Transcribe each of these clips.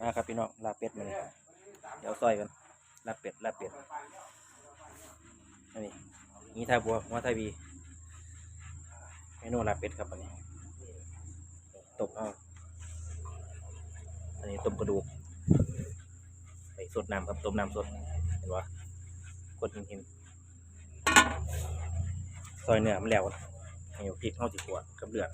มาครับพี่น้องลาเป็ดมาเลยเดี๋ยวซอยกันลาเป็ดลาเป็ดอันนี้นี่ท่าบัวหัวไทยบีเมนูลาเป็ดครับอันนี้ต้มเอาอันนี้ต้มกระดูกใส่สดน้ำครับต้มน้ำสดเห็นปะกดหินหินซอยเนื้อมันแล้วนะให้เอาพริกเข้าสิขวดกับเลือด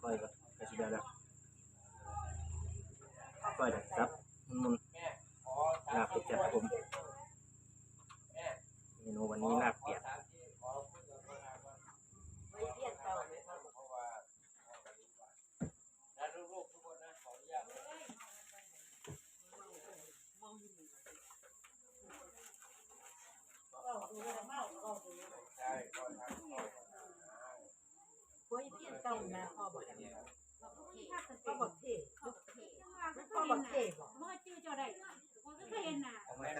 ซอยก็กระชิบแล้ว ซอยเด็ดครับมุนๆลาบเป็ดจัดครับผมเมนูวันนี้ลาบเป็ดเฮ้ยเพี้ยนเก่านะพ่อบอกพ่อบอกเท่ พ่อบอกเท่บอกเมื่อชื่อเจ้าใดคนก็เคยเห็นน่ะ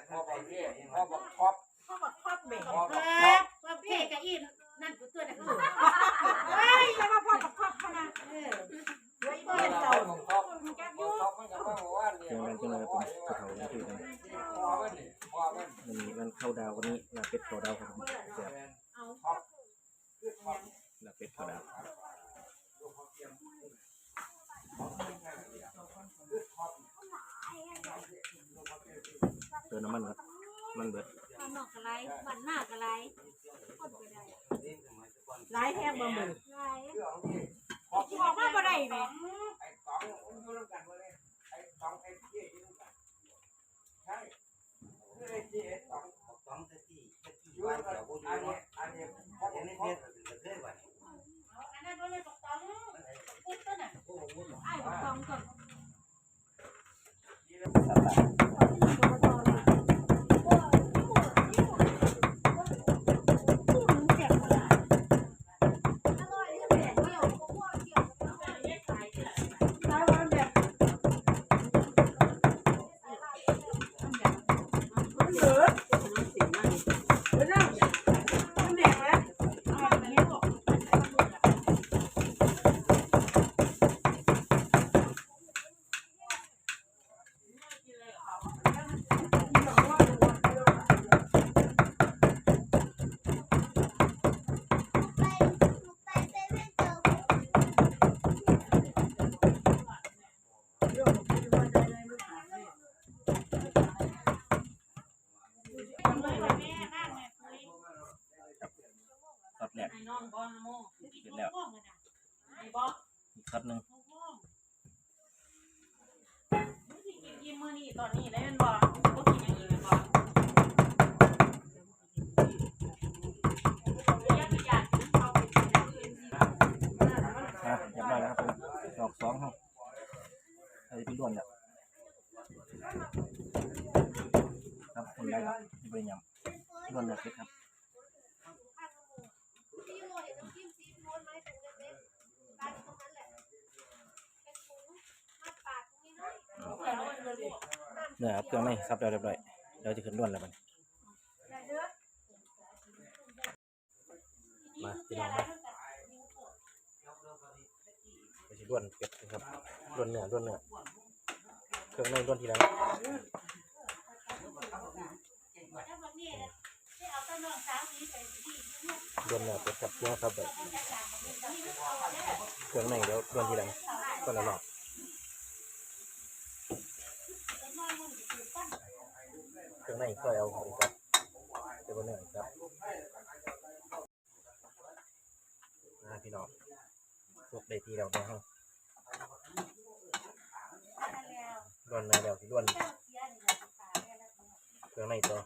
พ่อบอกพี่พ่อบอกครอบพ่อบอกครอบแม่พ่อเอบอกอว่าเพ่กับอีนนั่นกูตัวนั่นคือเฮ้ยอย่ามาพ่อบอกครอบขนาดเออเฮ้ยพ่อเพี้ยนบเก่าอกครอบบอกครอบมันก็ว่าว่าเนี่ยเดี๋ยวมันจะมาผมกระเพราที่คือกันพ่อมันพ่อมันวันนี้วันเข้าดาววันนี้ลาบเป็ดเข้าดาวครับผมแซ่บ เอา ลาบเป็ดเข้าดาวเติมน้ำมันครับมันเบิด บ้านนอกกะไรบ้านหน้ากะไรคนไปได้หลายแห้งบ่มือไรพ่อออกมาบ่ได้แหม ไอ้สองอยู่ด้วยกันเลยไอ้สองไอ้เจี๊ยอยู่ด้วยกันใช่คือไอ้เจี๊ยสอง สองตะกี้ตะกี้ อยู่ บ้าน กัน เดี๋ยวบ่ อัน อยู่ นี้อันนี้พ่อ เห็นใน พ่อ เฟซเป็นเคยว่า อันนั้นบ่เลยตกต้องพูดตัวน่ะไอ้ตกต้องก่อน หลายวันแบบมันเหลือสีมันเดี๋ยวนะมันแดงแล้วเอาแบบนี้บอก แม่บ้านแม่คุย ซอสแรกไอ้น้องบ่โมกินบ่ม่วงกันน่ะไอ้บ่อีกซอสหนึ่งม่วงมึงสิกินกินมื้อนี้ตอนนี้ได้แม่นบ่บ่กินอย่างอื่นแม่นบ่อยากอยากกินเอาไปกินอย่างอื่นสิอะเรียบร้อยแล้วครับผมดอกสองครับใส่ไปล้วนแล้วครับคนแรกครับที่บริยำล้วนแล้วเสร็จครับ เนื้อครับเครื่องในครับเรียบร้อยเดี๋ยวจะขึ้นล้วนแล้วมันมาพี่น้องมาไปสิล้วนเป็ดนะครับล้วนเนื้อล้วนเนื้อเครื่องในล้วนทีลังแล้ววันนี้ได้เอาต้นน้องสาวนี้ไปที่เนี่ยล้วนเนื้อเป็ดครับเนื้อครับแบบเครื่องในเดี๋ยวล้วนทีหลังก็ละหลอ กเครื่องในก็เอาของครับเดี๋ยวเนื้อครับนะพี่น้องสุกได้ทีแล้วนะครับล้วนเนื้อเดี๋ยวสิล้วนเครื่องในตัว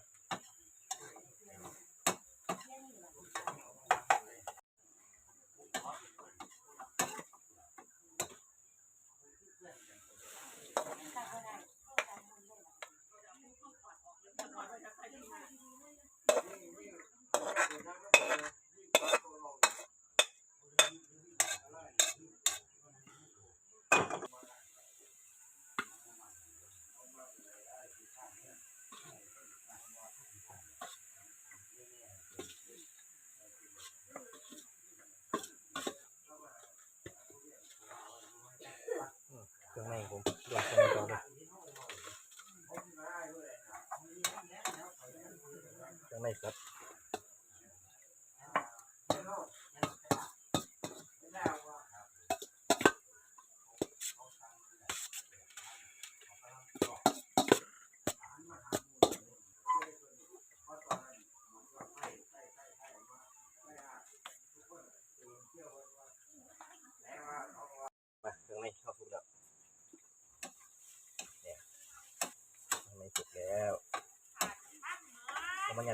จังไหนครับ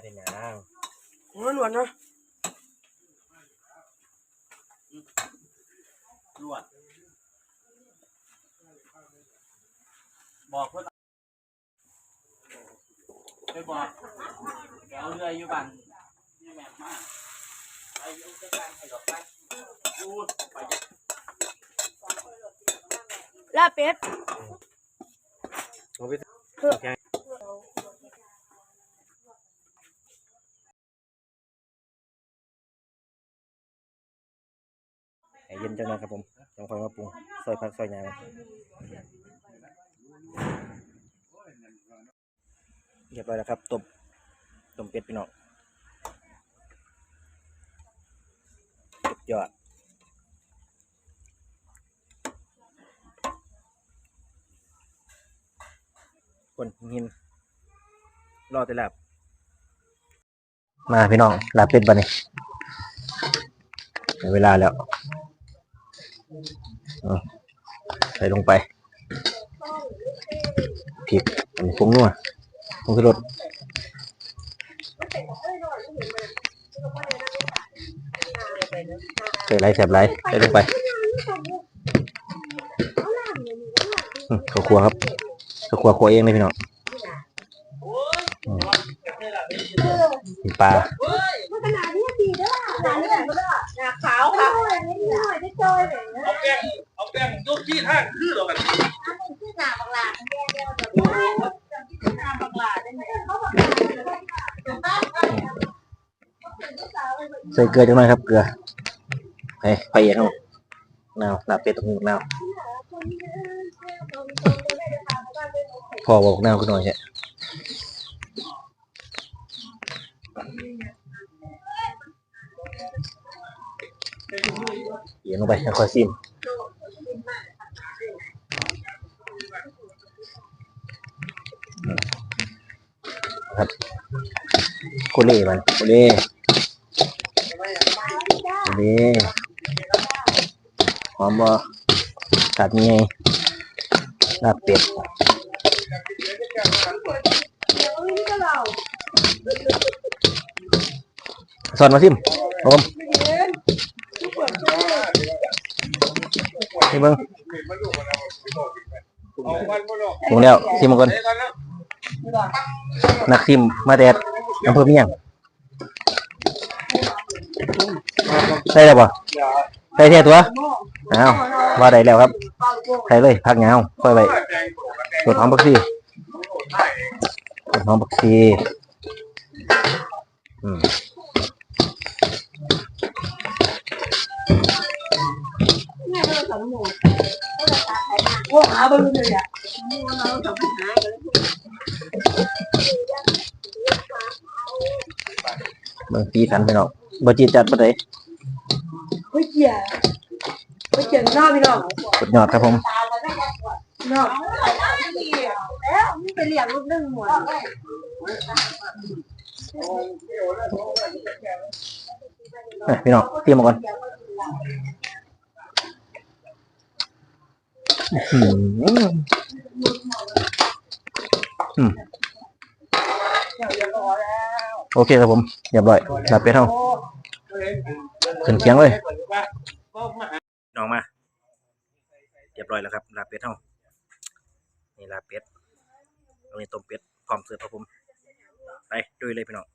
แล้วมันอยากเป็นหยังหัวหนวดเนาะลวด บอกเพื่อนไปบอกเดี๋ยวเอาเรืออยู่บันนี่แม่มากไปอยุ่งจัดการให้ดอกไปพูดไป ลาบเป็ดโอเคโอเคให้เย็น จังเลยครับผมจังคอยมาปรุงซอยผักซอยยางเรียบร้อยแล้วครับต้มต้มเป็ดพี่น้องสุดยอดคนหินรอแต่ลาบมาพี่น้องลาบเป็ดบ้านี่เวลาแล้ว ใส่ลงไปพริกอันนี้ผงนัวผงชูรสใส่ไรแสบไรใส่ลงไปข้าวคั่วครับข้าวคั่วคั่วเองเลยพี่น้องปลาดนี้ดีเด้อขนาดนี้เด้อหน้าขาวค่ะนิดหน่อยได้จอยเลยนะ เอาแป้งเอาแป้ งยกที่ท่าคือเรากันอันนี้คือหนาบักหลาแดงเดียวเดี๋ยวนี้หนาบักหลาได้ไหมเขาบักหลาใส่เกลือจังหน่อยครับเกลือไปไปเย็นเอานาวลาเป็ดตรงนี้นาวพอบอกนาวขึ้นหน่อยใช่เย็นลงไปค่อยซิม ครับโคเล่มันโคเล่นี่หอมบ่ตัดนี่ไงลาบเป็ดสอนมาซิมครับผมนี่เบิ้งเอาวันบ่ดอกถึงแล้วซิมมาก่อนเดี๋ยวกั นักซิมมาแต่อำเภอเมียงใช่แล้วบ่ใช่แท้ตัวอ้าวว่าได้แล้วครับใส่เลยพักยาค่อยไปตกับแป้งกดหอมบักซีกดหอมบักซีอืมโอ้ขาบอลเลยอะ เบิ่งสีสันไปเนาะบ่จีจัดบ่ได้เฮ้ยเจียเฮ้ยเจียน้าพี่น้องกดยอดครับผมนองแล้วนี่ไปเลี้ยงลูกนึ่งหมดพี่น้องเตรียมมาก่อนอื้อหื อืมโอเคครับผมเรียบร้อยลาเป็ดเฮาขึ้นเคียงเลยน้องมาเรียบร้อยแล้วครับลาเป็ดเฮานี่ลาเป็ดอันนี้ต้มเป็ดพร้อมเสิร์ฟครับผมไปดูเลยพี่น้อง